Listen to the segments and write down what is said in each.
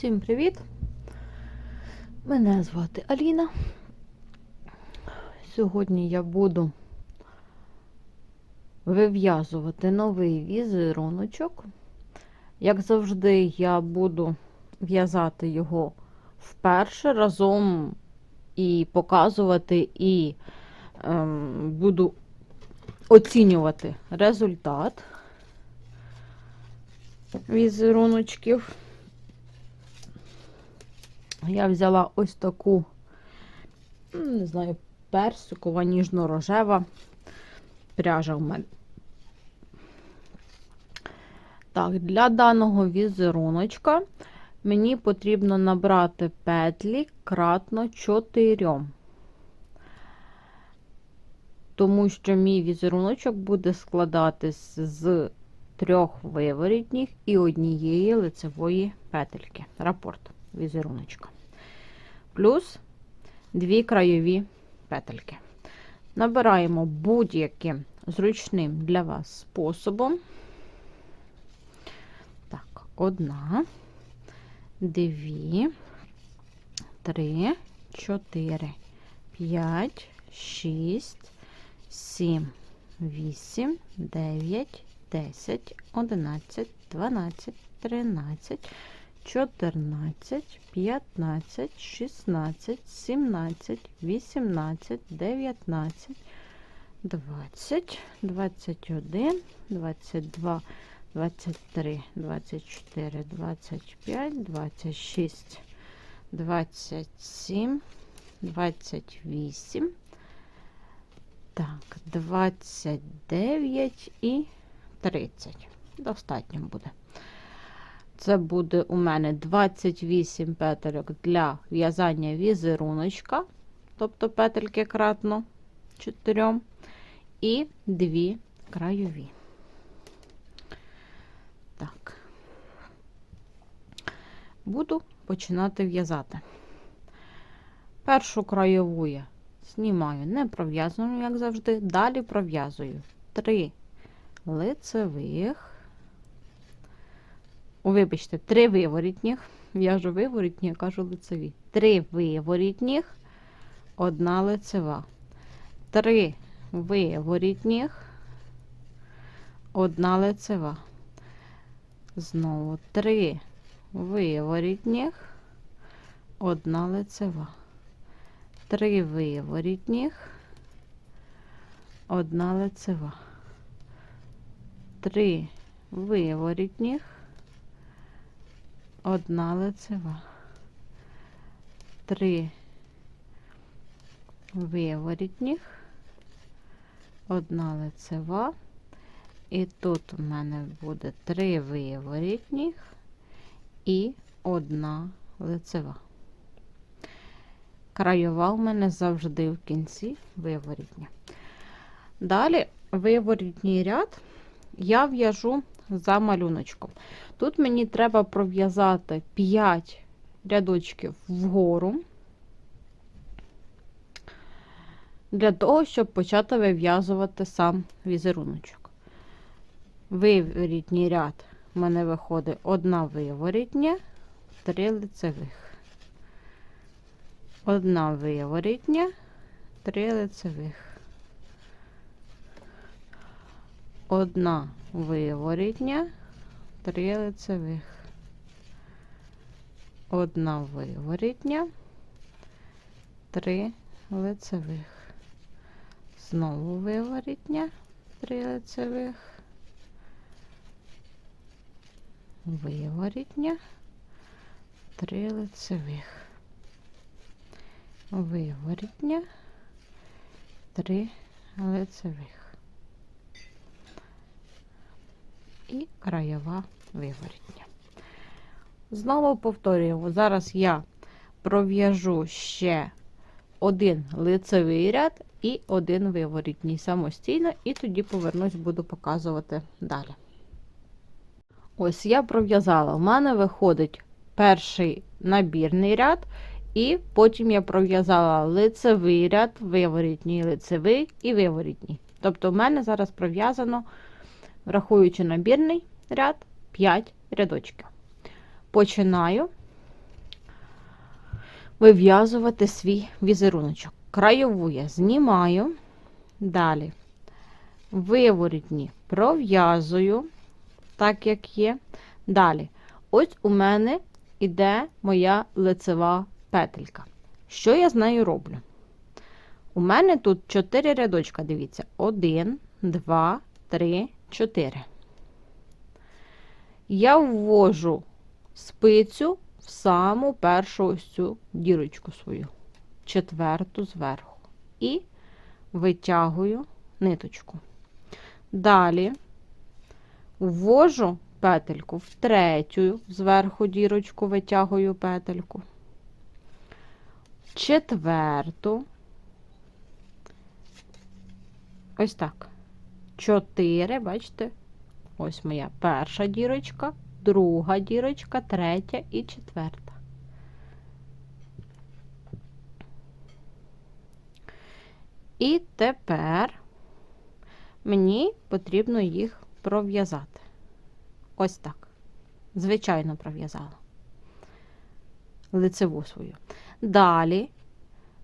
Всім привіт! Мене звати Аліна. Сьогодні я буду вив'язувати новий візеруночок. Як завжди, я буду в'язати його вперше разом і показувати, і ем, буду оцінювати результат візеруночків. Я взяла ось таку, ну, не знаю, персикова, ніжно-рожева пряжа в мене. Так, для даного візеруночка мені потрібно набрати петлі кратно 4. Тому що мій візеруночок буде складатись з трьох виворітніх і однієї лицевої петельки. Рапорт візеруночка. Плюс дві краєві петельки. Набираємо будь-яким зручним для вас способом. Так, одна, дві, три, чотири, п'ять, шість, сім, вісім, дев'ять, десять, одинадцять, дванадцять, тринадцять. 14, 15, 16, 17, 18, 19, 20, 21, 22, 23, 24, 25, 26, 27, 28, так, 29 і 30. Достатньо буде. Це буде у мене 28 петельок для в'язання візеруночка, тобто петельки кратно 4, і 2 краєві. Так, буду починати в'язати. Першу краєву я знімаю не пров'язану, як завжди, далі пров'язую 3 лицевих. Вибачте, три виворітніх. В'яжу виворітні, кажу лицеві. Три виворітніх, одна лицева. Три виворітніх, одна лицева. Знову три виворітніх, одна лицева. Три виворітніх, одна лицева. Три виворітніх одна лицева, три виворітніх, одна лицева, і тут у мене буде три виворітніх і одна лицева. Краєва у мене завжди в кінці виворітня. Далі виворітній ряд я в'яжу за малюночком. Тут мені треба пров'язати 5 рядочків вгору, для того, щоб почати вив'язувати сам візеруночок. Виворітній ряд в мене виходить одна виворітня, три лицевих. Одна виворітня, три лицевих. Одна виворітня, три лицевих, одна виворітня, три лицевих, знову виворітня, три лицевих, виворітня, три лицевих, виворітня, три лицевих. І краєва виворітня. Знову повторюємо, зараз я пров'яжу ще один лицевий ряд і один виворітній самостійно, і тоді повернусь, буду показувати далі. Ось я пров'язала. У мене виходить перший набірний ряд, і потім я пров'язала лицевий ряд, виворітній, лицевий і виворітній. Тобто, в мене зараз пров'язано Рахуючи набірний ряд 5 рядочків. Починаю вив'язувати свій візеруночок. Краєву я знімаю, далі виворітні пров'язую, так як є. Далі, ось у мене іде моя лицева петелька. Що я з нею роблю? У мене тут 4 рядочка, дивіться, 1, 2, 3, 4. Я ввожу спицю в саму першу ось цю дірочку свою, четверту зверху, і витягую ниточку. Далі ввожу петельку в третю, зверху дірочку витягую петельку, четверту, ось так. Чотири, бачите, ось моя перша дірочка, друга дірочка, третя і четверта. І тепер мені потрібно їх пров'язати. Ось так. Звичайно, пров'язала лицеву свою. Далі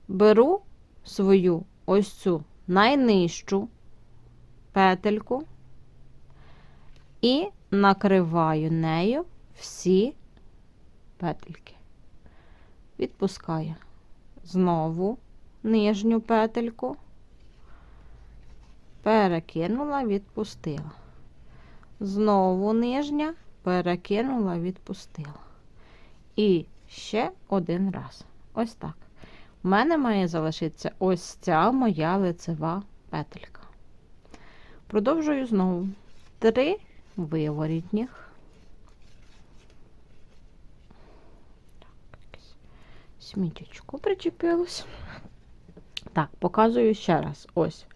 беру свою ось цю найнижчу петельку і накриваю нею всі петельки. Відпускаю знову нижню петельку, перекинула, відпустила. Знову нижня, перекинула, відпустила. І ще один раз. Ось так. У мене має залишитися ось ця моя лицева петелька. Продовжую знову три виворітніх. Смітечко причепилось. Так, показую ще раз. Ось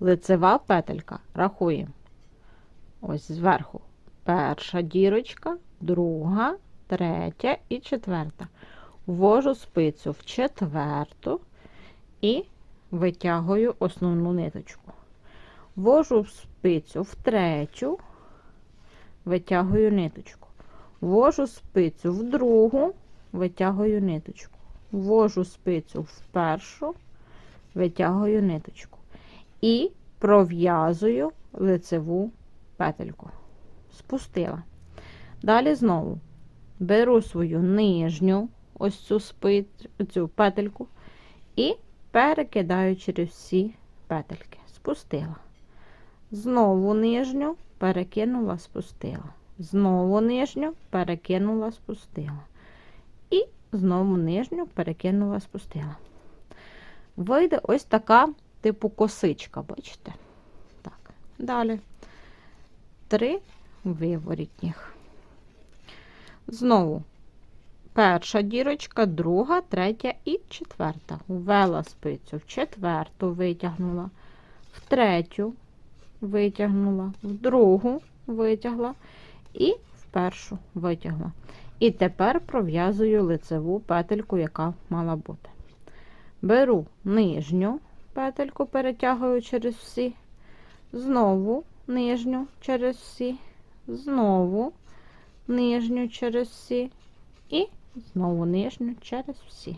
лицева петелька. Рахуємо. Ось зверху. Перша дірочка, друга, третя і четверта. Ввожу спицю в четверту і витягую основну ниточку. Ввожу спицю в третю, витягую ниточку. Ввожу спицю в другу, витягую ниточку. Ввожу спицю в першу, витягую ниточку. І пров'язую лицеву петельку. Спустила. Далі знову беру свою нижню ось цю спицю, цю петельку і перекидаю через всі петельки. Спустила. Знову нижню перекинула, спустила. Знову нижню перекинула, спустила. І знову нижню перекинула, спустила. Вийде ось така, типу, косичка, бачите? Так, далі три виворітніх. Знову перша дірочка, друга, третя і четверта. Ввела спицю в четверту, витягнула, в третю витягнула, в другу витягла і в першу витягла. І тепер пров'язую лицеву петельку, яка мала бути. Беру нижню петельку, перетягую через всі, знову нижню через всі, знову нижню через всі і знову нижню через всі.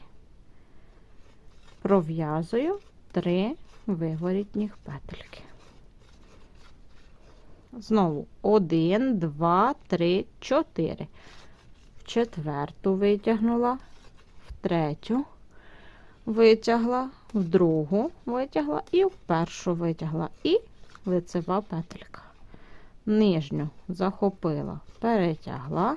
Пров'язую три виворітніх петельки. Знову один, два, три, чотири. В четверту витягнула, в третю витягла, в другу витягла і в першу витягла. І лицева петелька. Нижню захопила, перетягла,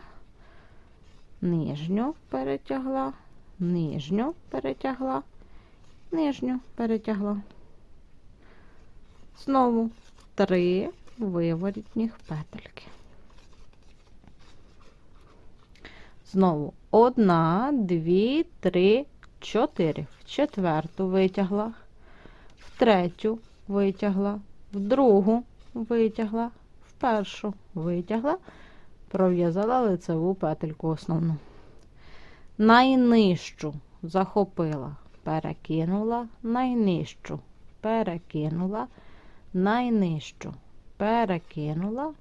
нижню перетягла, нижню перетягла, нижню перетягла. Знову три виворітніх петельки. Знову одна, дві, три, чотири. В четверту витягла, в третю витягла, в другу витягла, в першу витягла, пров'язала лицеву петельку основну. Найнижчу захопила, перекинула, найнижчу, перекинула, найнижчу, перекинула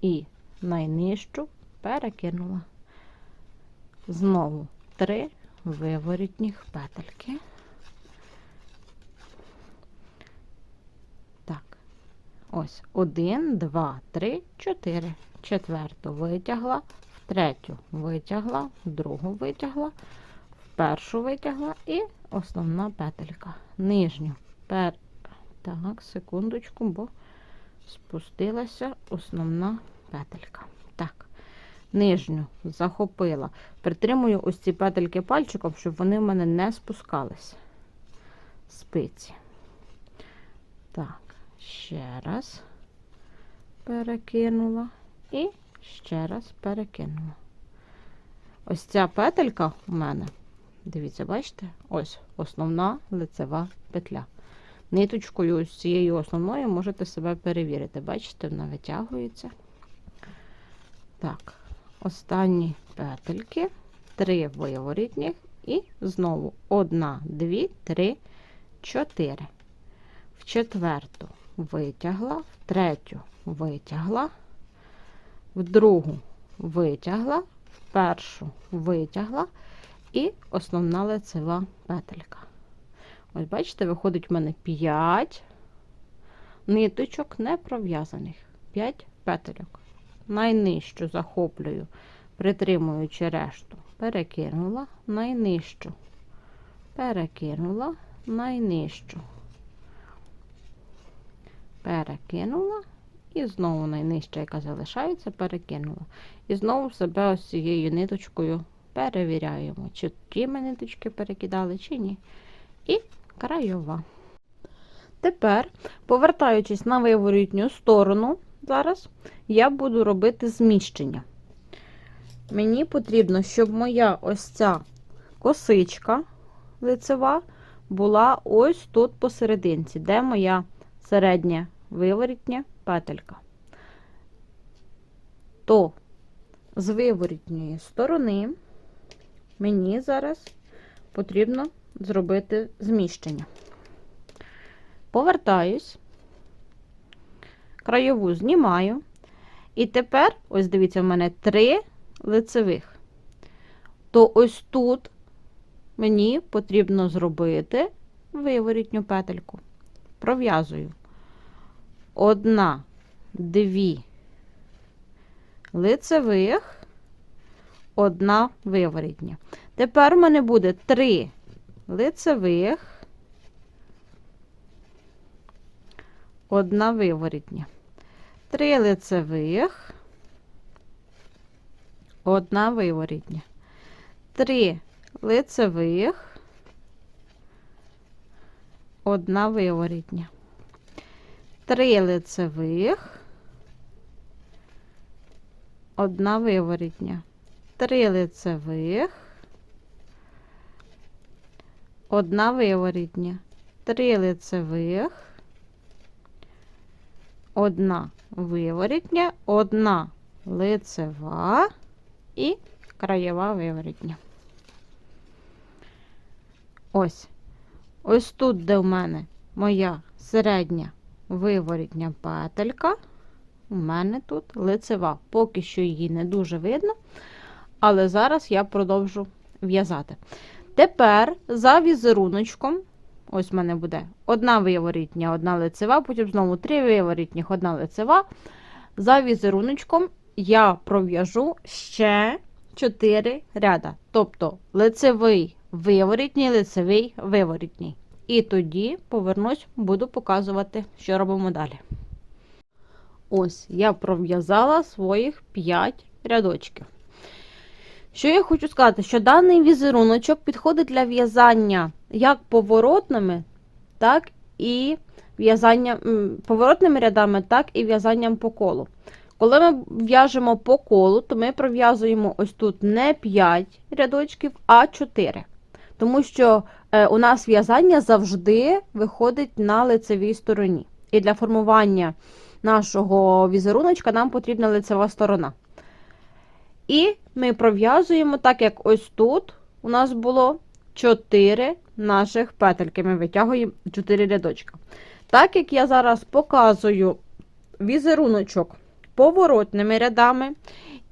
і найнижчу перекинула. Знову три виворітніх петельки. Так, ось один, два, три, чотири. Четверту витягла, в третю витягла, в другу витягла, в першу витягла і основна петелька. Нижню. Пер... Так, секундочку, бо спустилася основна петелька. Так, нижню захопила. Притримую ось ці петельки пальчиком, щоб вони в мене не спускались. Спиці. Так, ще раз перекинула і ще раз перекинула. Ось ця петелька у мене, дивіться, бачите? Ось основна лицева петля. Ниточкою з цією основною можете себе перевірити. Бачите, вона витягується. Так, останні петельки, три виворітніх і знову одна, дві, три, чотири. В четверту витягла, в третю витягла, в другу витягла, в першу витягла і основна лицева петелька. Ось, бачите, виходить в мене 5 ниточок не пров'язаних. 5 петельок. Найнижчу захоплюю, притримуючи решту, перекинула, найнижчу, перекинула, найнижчу, перекинула і знову найнижча, яка залишається, перекинула. І знову себе ось цією ниточкою перевіряємо, чи ті ми ниточки перекидали, чи ні. І краєва. Тепер, повертаючись на виворітню сторону, зараз я буду робити зміщення. Мені потрібно, щоб моя ось ця косичка лицева була ось тут посерединці, де моя середня виворітня петелька. То з виворітньої сторони мені зараз потрібно зробити зміщення. Повертаюсь, краєву знімаю. І тепер, ось дивіться, в мене три лицевих. То ось тут мені потрібно зробити виворітню петельку. Пров'язую. Одна, дві лицевих, одна виворітня. Тепер у мене буде три лицевих, одна виворітня. Три лицевих, одна виворітня. Три лицевих, одна виворітня. Три лицевих, одна виворітня. Три лицевих, одна виворітня, три лицевих, одна виворітня, одна лицева і краєва виворітня. Ось. Ось тут, де в мене моя середня виворітня петелька, у мене тут лицева. Поки що її не дуже видно, але зараз я продовжу в'язати. Тепер за візеруночком, ось в мене буде одна виворітня, одна лицева, потім знову три виворітніх, одна лицева. За візеруночком я пров'яжу ще 4 ряда. Тобто лицевий, виворітній, лицевий, виворітній. І тоді повернусь, буду показувати, що робимо далі. Ось, я пров'язала своїх 5 рядочків. Що я хочу сказати, що даний візеруночок підходить для в'язання як поворотними, так і в'язання поворотними рядами, так і в'язанням по колу. Коли ми в'яжемо по колу, то ми пров'язуємо ось тут не 5 рядочків, а 4. Тому що е, у нас в'язання завжди виходить на лицевій стороні. І для формування нашого візеруночка нам потрібна лицева сторона. І ми пров'язуємо, так як ось тут у нас було 4 наших петельки. Ми витягуємо 4 рядочка. Так як я зараз показую візеруночок поворотними рядами,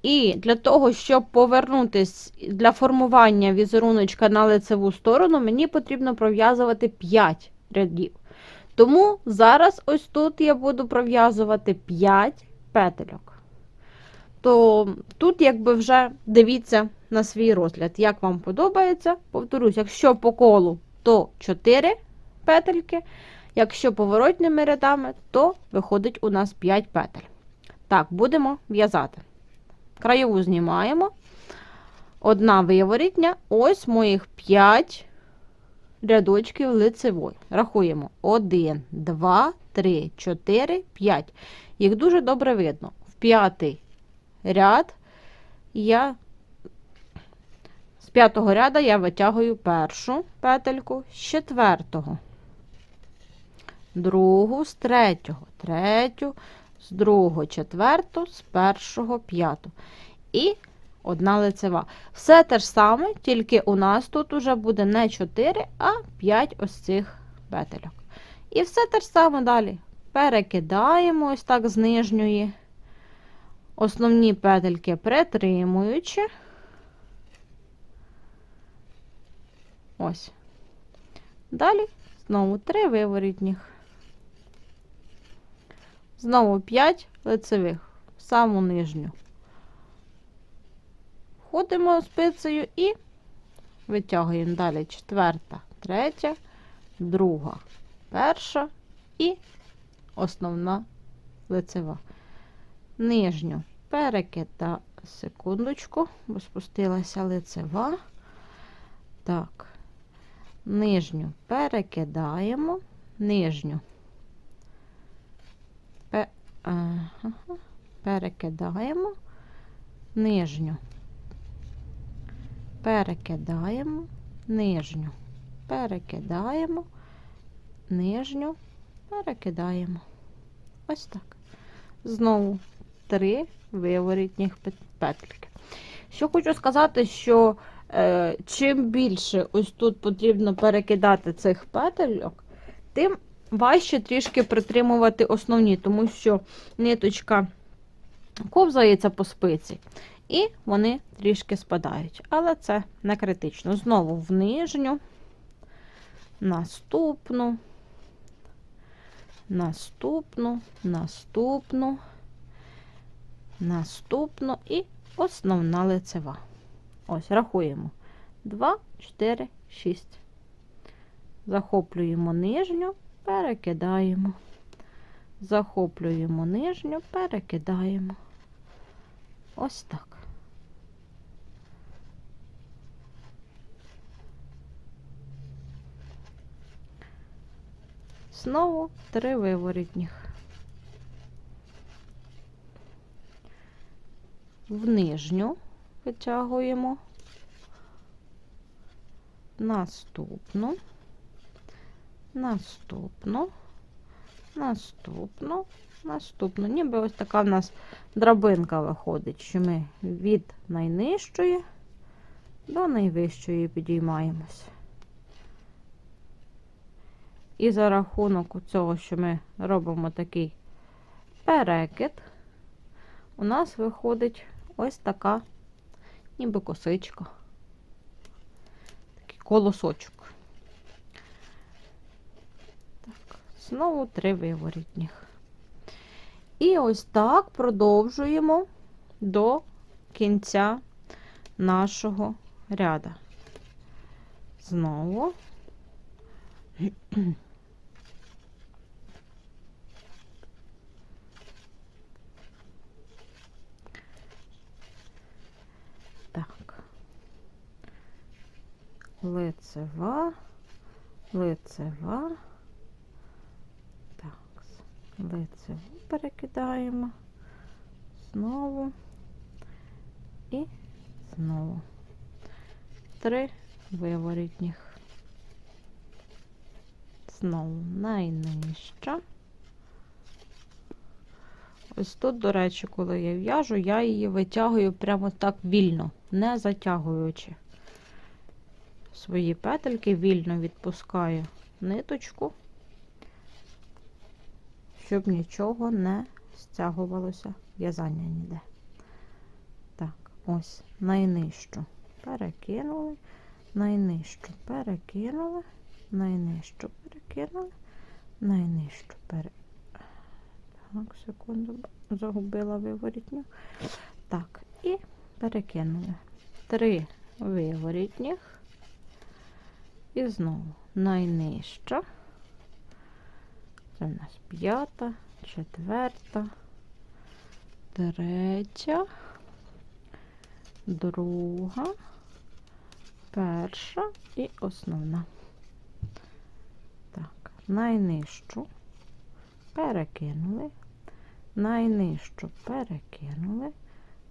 І для того, щоб повернутись для формування візеруночка на лицеву сторону, мені потрібно пров'язувати 5 рядів. Тому зараз ось тут я буду пров'язувати 5 петельок. То тут, якби вже дивіться на свій розгляд, як вам подобається. Повторюсь, якщо по колу, то 4 петельки. Якщо поворотними рядами, то виходить у нас 5 петель. Так, будемо в'язати. Краєву знімаємо. Одна виворітня, ось моїх 5 рядочків лицевої. Рахуємо 1, 2, 3, 4, 5. Їх дуже добре видно. В п'ятий ряд я з п'ятого ряда я витягую першу петельку з четвертого, другу з третього, третю, з другого, четверту, з першого, п'яту. І одна лицева. Все те ж саме, тільки у нас тут уже буде не 4, а 5 ось цих петельок. І все те ж саме далі. Перекидаємо ось так з нижньої. Основні петельки притримуючи. Ось. Далі знову 3 виворітніх. Знову 5 лицевих в саму нижню. Входимо спицею і витягуємо далі четверта, третя, друга, перша і основна лицева. Нижню. Перекида секундочку, бо спустилася лицева. Так, нижню перекидаємо, нижню. Ага, перекидаємо, нижню. Перекидаємо, нижню. Перекидаємо, нижню. Перекидаємо. Ось так. Знову три виворітніх петельки. Що хочу сказати, що е, чим більше ось тут потрібно перекидати цих петельок, тим важче трішки притримувати основні, тому що ниточка ковзається по спиці, і вони трішки спадають. Але це не критично. Знову в нижню, наступну, наступну, наступну, наступну і основна лицева. Ось, рахуємо. 2, 4, 6. Захоплюємо нижню, перекидаємо. Захоплюємо нижню, перекидаємо. Ось так. Знову три виворітніх. В нижню витягуємо, наступну, наступну, наступну, наступну. Ніби ось така в нас драбинка виходить, що ми від найнижчої до найвищої підіймаємось. І за рахунок цього, що ми робимо такий перекид, у нас виходить ось така, ніби косичка, такий колосочок. Так, знову три виворітніх. І ось так продовжуємо до кінця нашого ряда. Знову. Так. Лицева, лицева. Так, лицеву перекидаємо. Знову і знову. Три виворітніх. Знову найнижча. Ось тут, до речі, коли я в'яжу, я її витягую прямо так вільно, не затягуючи свої петельки, вільно відпускаю ниточку, щоб нічого не стягувалося в'язання ніде. Так, ось найнижчу перекинули, найнижчу перекинули, найнижчу перекинули, найнижчу пере... Так, секунду, загубила виворітню. Так, і перекинули. Три виворітніх. І знову найнижча. Це в нас п'ята, четверта, третя, друга, перша і основна. Так, найнижчу перекинули, найнижчу перекинули,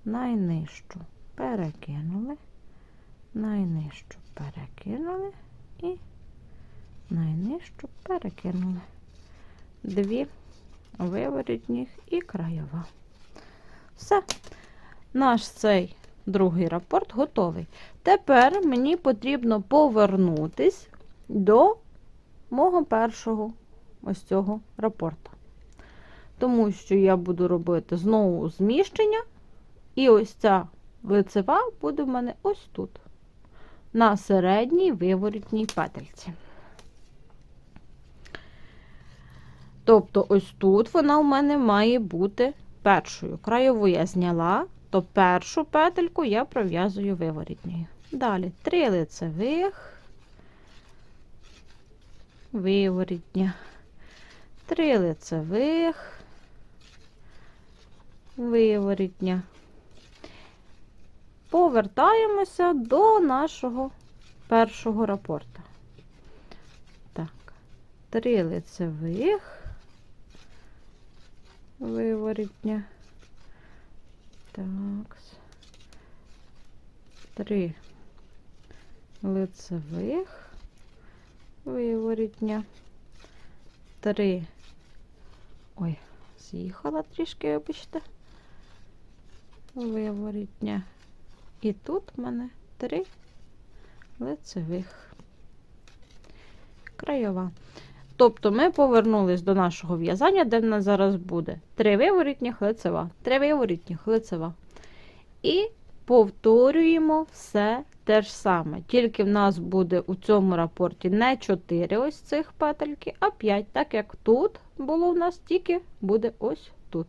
найнижчу перекинули, найнижчу перекинули і найнижчу перекинули. Дві виворітніх і краєва. Все. Наш цей другий рапорт готовий. Тепер мені потрібно повернутись до мого першого ось цього рапорта. Тому що я буду робити знову зміщення, і ось ця лицева буде в мене ось тут, на середній виворітній петельці. Тобто, ось тут вона в мене має бути першою. Краєву я зняла, то першу петельку я пров'язую виворітньою. Далі три лицевих, виворітня, три лицевих, виворітня. Повертаємося до нашого першого рапорта. Так, три лицевих виворітня. Так. Три лицевих виворітня. Три. Ой, з'їхала трішки, вибачте. Виворітня. І тут в мене три лицевих. Краєва. Тобто ми повернулись до нашого в'язання, де в нас зараз буде три виворітніх лицева, три виворітніх лицева. І повторюємо все те ж саме. Тільки в нас буде у цьому рапорті не 4 ось цих петельки, а 5, так як тут було у нас тільки буде ось тут.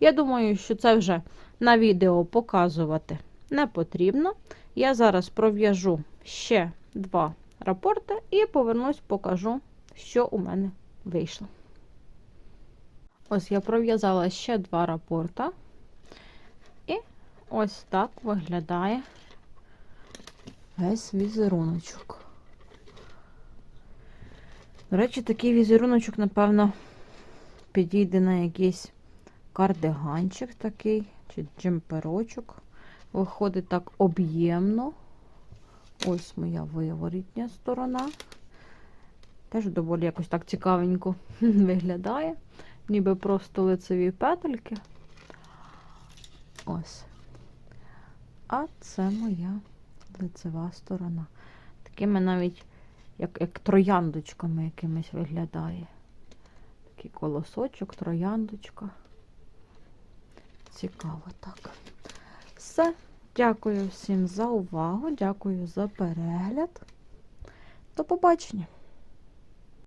Я думаю, що це вже на відео показувати не потрібно. Я зараз пров'яжу ще два рапорти і повернусь, покажу що у мене вийшло. Ось я пров'язала ще два рапорта. І ось так виглядає весь візеруночок. До речі, такий візеруночок, напевно, підійде на якийсь кардиганчик такий, чи джемперочок. Виходить так об'ємно. Ось моя виворітня сторона. Теж доволі якось так цікавенько виглядає. Ніби просто лицеві петельки. Ось. А це моя лицева сторона. Такими навіть, як як трояндочками якимись виглядає. Такий колосочок, трояндочка. Цікаво так. Все. Дякую всім за увагу. Дякую за перегляд. До побачення!